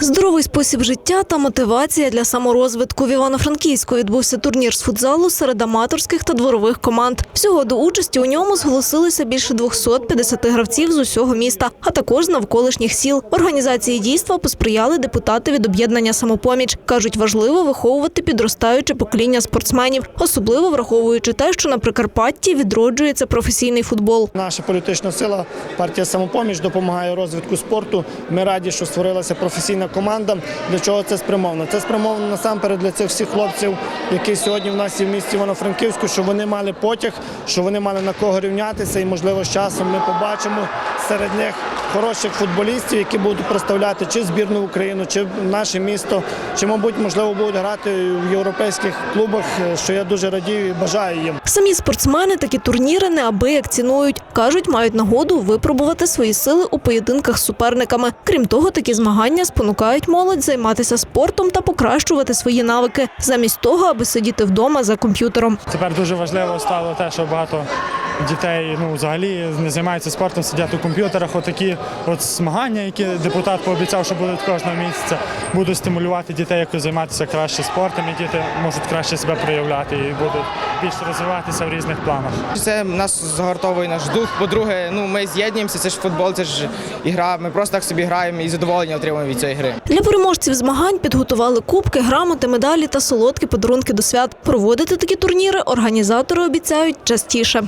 Здоровий спосіб життя та мотивація для саморозвитку. В Івано-Франківську відбувся турнір з футзалу серед аматорських та дворових команд. Всього до участі у ньому зголосилися більше 250 гравців з усього міста, а також з навколишніх сіл. Організації дійства посприяли депутати від об'єднання самопоміч. кажуть, важливо виховувати підростаюче покоління спортсменів, особливо враховуючи те, що на Прикарпатті відроджується професійний футбол. Наша політична сила, партія самопоміч допомагає розвитку спорту. Ми раді, що створилася професійна команда. Для чого це спрямовано? Це спрямовано насамперед для цих всіх хлопців, які сьогодні в нас є в місті Івано-Франківську, щоб вони мали потяг, щоб вони мали на кого рівнятися, і можливо з часом ми побачимо серед них хороших футболістів, які будуть представляти чи збірну Україну, чи наше місто, чи, мабуть, можливо, будуть грати в європейських клубах, що я дуже радію і бажаю їм. Самі спортсмени такі турніри неабияк цінують. Кажуть, мають нагоду випробувати свої сили у поєдинках з суперниками. Крім того, такі змагання спонукають молодь займатися спортом та покращувати свої навики, замість того, аби сидіти вдома за комп'ютером. Тепер дуже важливо стало те, що багато дітей ну, взагалі не займаються спортом, сидять у комп'ютерах. Отакі от змагання, які депутат пообіцяв, що будуть кожного місяця, будуть стимулювати дітей, як займатися краще спортом, і діти можуть краще себе проявляти і будуть більше розвиватися в різних планах. Це нас згортовує наш дух. По-друге, ну ми з'єднуємося, це ж футбол, це ж ігра. Ми просто так собі граємо і задоволення отримуємо від цієї гри. Для переможців змагань підготували кубки, грамоти, медалі та солодкі подарунки до свят. Проводити такі турніри організатори обіцяють частіше.